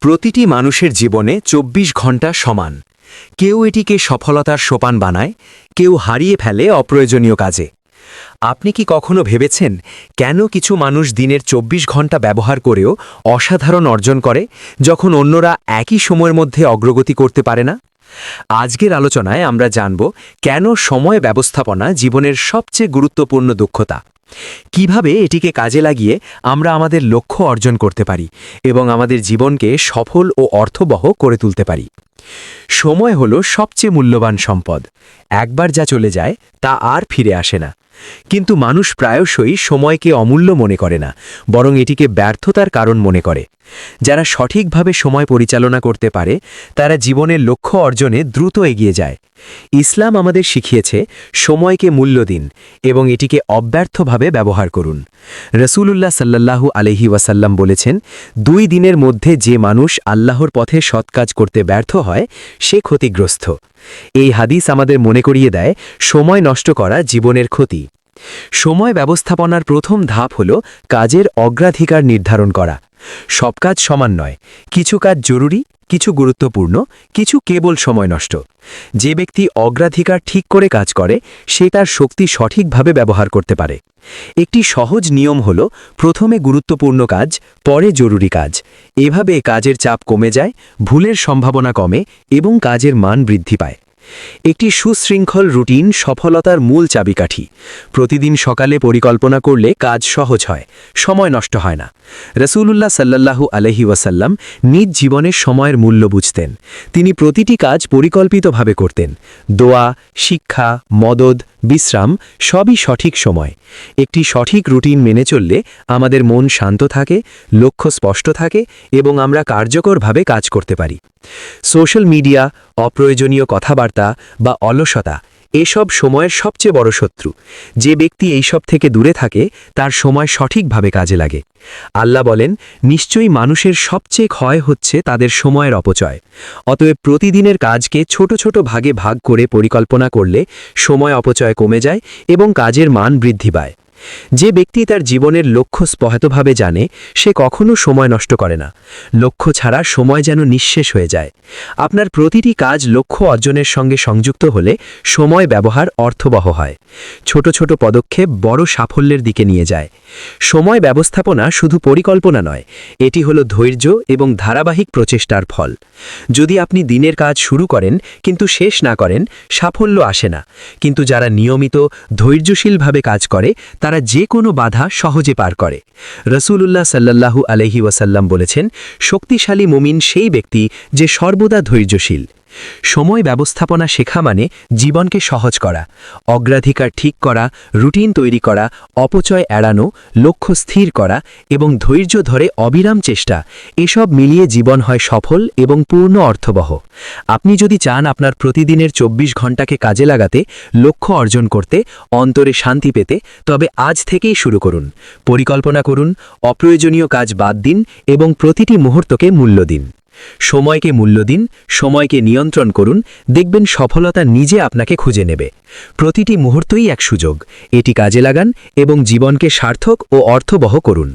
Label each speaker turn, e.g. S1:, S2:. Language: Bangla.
S1: প্রতিটি মানুষের জীবনে ২৪ ঘণ্টা সমান। কেউ এটিকে সফলতার সোপান বানায়, কেউ হারিয়ে ফেলে অপ্রয়োজনীয় কাজে। আপনি কি কখনো ভেবেছেন কেন কিছু মানুষ দিনের ২৪ ঘণ্টা ব্যবহার করেও অসাধারণ অর্জন করে, যখন অন্যরা একই সময়ের মধ্যে অগ্রগতি করতে পারে না? আজকের আলোচনায় আমরা জানব কেন সময় ব্যবস্থাপনা জীবনের সবচেয়ে গুরুত্বপূর্ণ দক্ষতা। কীভাবে এটিকে কাজে লাগিয়ে আমরা আমাদের লক্ষ্য অর্জন করতে পারি এবং আমাদের জীবনকে সফল ও অর্থবহ করে তুলতে পারি? সময় হলো সবচেয়ে মূল্যবান সম্পদ। একবার যা চলে যায়, তা আর ফিরে আসে না। কিন্তু মানুষ প্রায়শই সময়কে অমূল্য মনে করে না, বরং এটিকে ব্যর্থতার কারণ মনে করে। যারা সঠিকভাবে সময় পরিচালনা করতে পারে, তারা জীবনের লক্ষ্য অর্জনে দ্রুত এগিয়ে যায়। ইসলাম আমাদের শিখিয়েছে, সময়কে মূল্য দিন এবং এটিকে অব্যর্থভাবে ব্যবহার করুন। রসুলুল্লাহ সাল্লাল্লাহু আলহি ওয়াসাল্লাম বলেছেন, দুই দিনের মধ্যে যে মানুষ আল্লাহর পথে সৎ কাজ করতে ব্যর্থ হয় সে ক্ষতিগ্রস্ত। এই হাদিস আমাদের মনে করিয়ে দেয়, সময় নষ্ট করা জীবনের ক্ষতি। সময় ব্যবস্থাপনার প্রথম ধাপ হল কাজের অগ্রাধিকার নির্ধারণ করা। সব কাজ সমান নয়, কিছু কাজ জরুরি, কিছু গুরুত্বপূর্ণ, কিছু কেবল সময় নষ্ট। যে ব্যক্তি অগ্রাধিকার ঠিক করে কাজ করে, সে তার শক্তি সঠিকভাবে ব্যবহার করতে পারে। একটি সহজ নিয়ম হল, প্রথমে গুরুত্বপূর্ণ কাজ, পরে জরুরি কাজ। এভাবে কাজের চাপ কমে যায়, ভুলের সম্ভাবনা কমে এবং কাজের মান বৃদ্ধি পায়। একটি সুশৃঙ্খল রুটিন সফলতার মূল চাবিকাঠি। প্রতিদিন সকালে পরিকল্পনা করলে কাজ সহজ হয়, সময় নষ্ট হয় না। রসুল্লাহ সাল্লাল্লাহু আলহি ওয়াসাল্লাম নিজ জীবনের সময়ের মূল্য বুঝতেন। তিনি প্রতিটি কাজ পরিকল্পিতভাবে করতেন। দোয়া, শিক্ষা, মদদ, বিশ্রাম সবই সঠিক সময়। একটি সঠিক রুটিন মেনে চললে আমাদের মন শান্ত থাকে, লক্ষ্য স্পষ্ট থাকে এবং আমরা কার্যকরভাবে কাজ করতে পারি। সোশ্যাল মিডিয়া, অপ্রয়োজনীয় কথাবার্তা বা অলসতা, এসব সময়ের সবচেয়ে বড় শত্রু। যে ব্যক্তি এইসব থেকে দূরে থাকে, তার সময় সঠিকভাবে কাজে লাগে। আল্লাহ বলেন, নিশ্চয়ই মানুষের সবচেয়ে ক্ষয় হচ্ছে তাদের সময়ের অপচয়। অতএব প্রতিদিনের কাজকে ছোট ছোট ভাগে ভাগ করে পরিকল্পনা করলে সময় অপচয় কমে যায় এবং কাজের মান বৃদ্ধি পায়। যে ব্যক্তি তার জীবনের লক্ষ্য স্পষ্টভাবে জানে, সে কখনো সময় নষ্ট করে না। লক্ষ্য ছাড়া সময় যেন নিঃশেষ হয়ে যায়। আপনার প্রতিটি কাজ লক্ষ্য অর্জনের সঙ্গে সংযুক্ত হলে সময় ব্যবহার অর্থবহ হয়। ছোট ছোট পদক্ষেপ বড় সাফল্যের দিকে নিয়ে যায়। সময় ব্যবস্থাপনা শুধু পরিকল্পনা নয়, এটি হলো ধৈর্য এবং ধারাবাহিক প্রচেষ্টার ফল। যদি আপনি দিনের কাজ শুরু করেন, কিন্তু শেষ না করেন, সাফল্য আসে না। কিন্তু যারা নিয়মিত, ধৈর্যশীলভাবে কাজ করে, তারা যে কোনো বাধা সহজে পার করে। রসুলুল্লাহ সাল্লাহু আলহি ওয়াসাল্লাম বলেছেন, শক্তিশালী মুমিন সেই ব্যক্তি যে সর্বদা ধৈর্যশীল। সময় ব্যবস্থাপনা শেখা মানে জীবনকে সহজ করা, অগ্রাধিকার ঠিক করা, রুটিন তৈরি করা, অপচয় এড়ানো, লক্ষ্য স্থির করা এবং ধৈর্য ধরে অবিরাম চেষ্টা, এসব মিলিয়ে জীবন হয় সফল এবং পূর্ণ অর্থবহ। আপনি যদি চান আপনার প্রতিদিনের ২৪ ঘন্টাকে কাজে লাগাতে, লক্ষ্য অর্জন করতে, অন্তরে শান্তি পেতে, তবে আজ থেকেই শুরু করুন। পরিকল্পনা করুন, অপ্রয়োজনীয় কাজ বাদ দিন এবং প্রতিটি মুহূর্তকে মূল্য দিন। সময়কে মূল্য দিন, সময়কে নিয়ন্ত্রণ করুন, দেখবেন সফলতা নিজে আপনাকে খুঁজে নেবে। প্রতিটি মুহূর্তই এক সুযোগ। এটি কাজে লাগান এবং জীবনকে সার্থক ও অর্থবহ করুন।